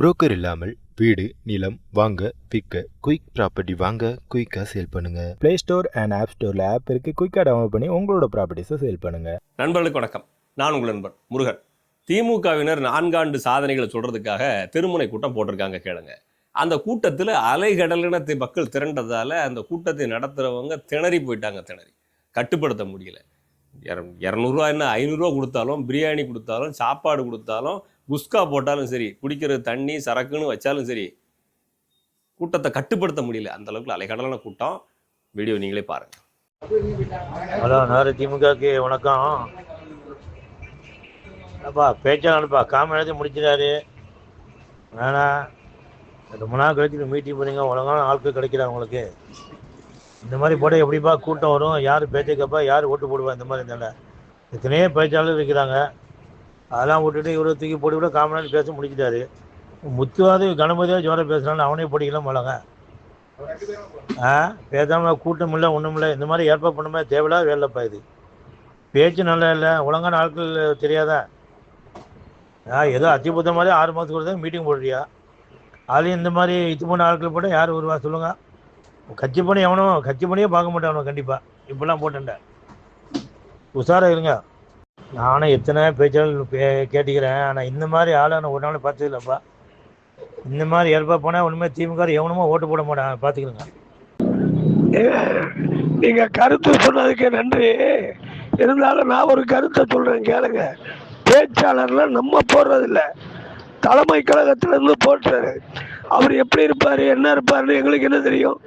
Broker இல்லாமல் வீடு நிலம் வாங்க விற்க குயிக் ப்ராப்பர்ட்டி வாங்க குயிக்காக சேல் பண்ணுங்க. ப்ளே ஸ்டோர் அண்ட் ஆப் ஸ்டோரில் ஆப் இருக்குது குயிக்காக டவுன்லோட் பண்ணி உங்களோட ப்ராப்பர்ட்டிஸை சேல் பண்ணுங்க. நண்பர்களுக்கு வணக்கம். நான் உங்கள் நண்பன் முருகன். திமுகவினர் நான்காண்டு சாதனைகளை சொல்றதுக்காக திருமுனை கூட்டம் போட்டிருக்காங்க கேளுங்க. அந்த கூட்டத்தில் அலைகடலின மக்கள் திரண்டதால அந்த கூட்டத்தை நடத்துறவங்க திணறி போயிட்டாங்க திணறி. கட்டுப்படுத்த முடியல. இர- இரநூறுவா என்ன ஐநூறுரூவா கொடுத்தாலும் பிரியாணி கொடுத்தாலும் சாப்பாடு கொடுத்தாலும் குஸ்கா போட்டாலும் சரி குடிக்கிற தண்ணி சரக்குன்னு வச்சாலும் சரி கூட்டத்தை கட்டுப்படுத்த முடியல. அந்த அளவுக்கு அலைகடலான கூட்டம். வீடியோ நீங்களே பாருங்க. ஹலோ நேரு திமுகக்கு வணக்கம். அப்பா பேச்சாளர்ப்பா காம நேரத்தை முடிச்சிடாரு வேணா ரொம்ப நாள் கழிச்சு மீட்டிங் பண்ணீங்க ஒழுங்கான ஆட்கள் கிடைக்கல அவங்களுக்கு. இந்த மாதிரி போட எப்படிப்பா கூட்டம் வரும்? யார் பேச்சை கேட்பா யார் ஓட்டு போடுவா? இந்த மாதிரி இருந்தால. எத்தனையோ பேச்சாளர் இருக்கிறாங்க. அதெல்லாம் விட்டுட்டு இவரை தூக்கி போட்டு கூட காமராஜ் பேச முடிச்சிட்டாரு முத்துவாது கணபதியாக ஜோரம் பேசுகிறான்னு அவனே படிக்கலாம் போலங்க. ஆ பேசாமல் கூட்டம் இல்லை ஒன்றும் இல்லை. இந்த மாதிரி ஏற்பாடு பண்ணுமே தேவையில்லாத வேலைப்பா இது. பேச்சு நல்லா இல்லை ஒழுங்கான ஆட்கள் தெரியாதா? ஆ ஏதோ அத்திபுத்த மாதிரி ஆறு மாதத்துக்கு ஒரு மீட்டிங் போடுறியா? அதுலேயும் இந்த மாதிரி இது பண்ண ஆட்கள் போட்டால் யார் வருவா சொல்லுங்கள் கட்சி பண்ணி எவனும் கட்சி பண்ணியே பார்க்க மாட்டானோ கண்டிப்பாக இப்படிலாம் போட்டேன்டா. உஷாராக இருங்க. நானும் எத்தனை பேச்சாளர் கேட்டுக்கிறேன். ஆனால் இந்த மாதிரி ஆளை நான் ஒரு நாள் பார்த்தது இல்லைப்பா இந்த மாதிரி ஏற்பாடு போனால் ஒன்றுமே திமுக எவனுமோ ஓட்டு போட மாட்டான் பார்த்துக்கிறேங்க. நீங்க கருத்து சொன்னதுக்கு நன்றி. இருந்தாலும் நான் ஒரு கருத்தை சொல்றேன் கேளுங்க. பேச்சாளர்ல நம்ம போடுறதில்ல. தலைமை கழகத்துல இருந்து போட்டுறாரு அவர் எப்படி இருப்பாரு என்ன இருப்பாருன்னு எங்களுக்கு என்ன தெரியும்?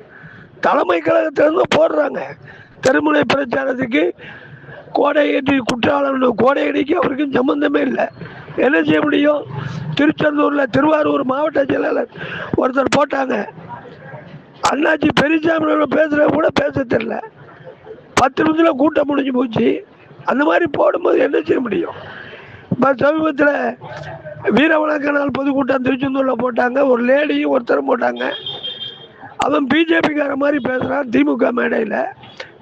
தலைமை கழகத்துல இருந்து போடுறாங்க. திருமலை பிரச்சாரத்துக்கு கோடையடி குற்றாலம் கோடையடிக்கு அவருக்கும் சம்பந்தமே இல்லை. என்ன செய்ய முடியும்? திருச்செந்தூரில் திருவாரூர் மாவட்ட செயலாளர் ஒருத்தர் போட்டாங்க. அண்ணாச்சி பெரியசாமி பேசுகிற கூட பேச தெரில பத்து நிமிஷத்தில் கூட்டம் முடிஞ்சு போச்சு. அந்த மாதிரி போடும்போது என்ன செய்ய முடியும்? இப்போ சமீபத்தில் வீரவணக்கனால் பொதுக்கூட்டம் திருச்செந்தூரில் போட்டாங்க. ஒரு லேடியும் ஒருத்தரும் போட்டாங்க. அவன் பிஜேபிக்கார மாதிரி பேசுகிறான் திமுக மேடையில்.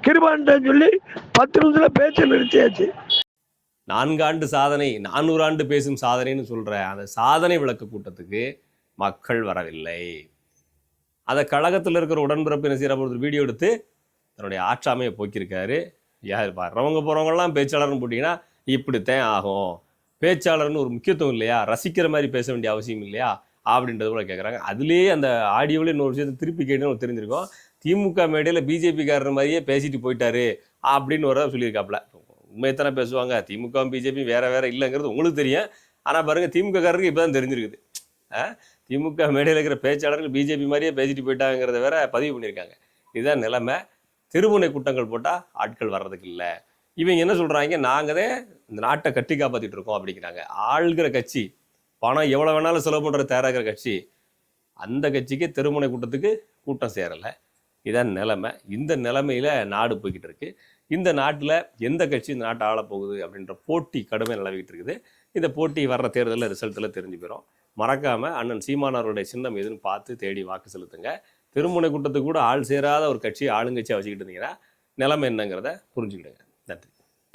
கிருபான்ட்ட சொல்லி பத்து நிமிஷத்தில் பேச்சை நிறுத்தியாச்சு. நான்காண்டு சாதனை நானூறு ஆண்டு பேசும் சாதனைன்னு சொல்ற அந்த சாதனை விளக்க கூட்டத்துக்கு மக்கள் வரவில்லை. அதை கழகத்தில் இருக்கிற உடன்பிறப்பு என்ன செய்யற ஒரு வீடியோ எடுத்து தன்னுடைய ஆற்றாமையை போக்கியிருக்காரு. யார் வர்றவங்க போகிறவங்கலாம் பேச்சாளர்னு போட்டிங்கன்னா இப்படித்தான் ஆகும். பேச்சாளர்னு ஒரு முக்கியத்துவம் இல்லையா? ரசிக்கிற மாதிரி பேச வேண்டிய அவசியம் இல்லையா? அப்படின்றது கூட கேட்குறாங்க அதுலேயே அந்த ஆடியோவில் இன்னொரு விஷயத்தை திருப்பி கேட்டுன்னு தெரிஞ்சிருக்கோம். திமுக மேடையில் பிஜேபிக்காரர் மாதிரியே பேசிட்டு போயிட்டாரு அப்படின்னு ஒரு சொல்லியிருக்காப்புல. உண்மையத்தானே பேசுவாங்க. திமுகவும் பிஜேபி வேற வேற இல்லைங்கிறது உங்களுக்கு தெரியும். ஆனால் பாருங்க திமுக காரருக்கு இப்போ தான் தெரிஞ்சிருக்குது. ஆ? திமுக மேடையில் இருக்கிற பேச்சாளர்கள் பிஜேபி மாதிரியே பேசிட்டு போயிட்டாங்கிறத வேற பதிவு பண்ணியிருக்காங்க. இதுதான் நிலைமை. திருமுனை கூட்டங்கள் போட்டால் ஆட்கள் வர்றதுக்கு இல்லை. இவங்க என்ன சொல்கிறாங்க நாங்கள் தான் இந்த நாட்டை கட்டி காப்பாற்றிட்டு இருக்கோம் அப்படிங்கிறாங்க. ஆள்கிற கட்சி பணம் எவ்வளோ வேணாலும் செலவு பண்ணுற தயாராகிற கட்சி அந்த கட்சிக்கு திருமுனை கூட்டத்துக்கு கூட்டம் சேரலை. இதான் நிலமை. இந்த நிலமையில் நாடு போய்கிட்டு இருக்கு. இந்த நாட்டில் எந்த கட்சி இந்த நாட்டை ஆளப்போகுது அப்படின்ற போட்டி கடுமை நிலவிக்கிட்டு இருக்குது. இந்த போட்டி வர்ற தேர்தலில் ரிசல்ட்டில் தெரிஞ்சு போயிடும் மறக்காமல் அண்ணன் சீமானவருடைய சின்னம் எதுன்னு பார்த்து தேடி வாக்கு செலுத்துங்க. திருமுனை கூட்டத்துக்கு கூட ஆள் சேராத ஒரு கட்சி ஆளுங்கட்சியாக வச்சுக்கிட்டு இருந்தீங்கன்னா நிலைமை என்னங்கிறத புரிஞ்சுக்கிடுங்க. நன்றி.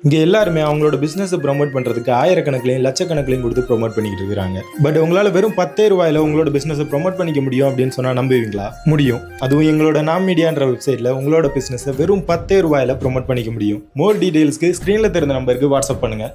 இங்கே எல்லாருமே அவங்களோட பிஸ்னஸை ப்ரொமோட் பண்ணுறதுக்கு ஆயிரக்கணக்கிலையும் லட்சக்கணக்கிலையும் கொடுத்து ப்ரொமோட் பண்ணிக்கிட்டு இருக்காங்க பட் உங்களால் வெறும் பத்தே ரூபாயில் உங்களோட பிஸ்னஸை ப்ரொமோட் பண்ணிக்க முடியும் அப்படின்னு சொன்னால் நம்புவீங்களா? முடியும். அதுவும் எங்களோட நாம் மீடியான்ற வெப்சைட்டில் உங்களோட பிஸ்னஸை வெறும் பத்தே ரூபாயில் ப்ரொமோட் பண்ணிக்க முடியும். மோர் டீடைல்ஸ்க்கு ஸ்க்ரீனில் தெரிந்த நம்பருக்கு வாட்ஸ்அப் பண்ணுங்கள்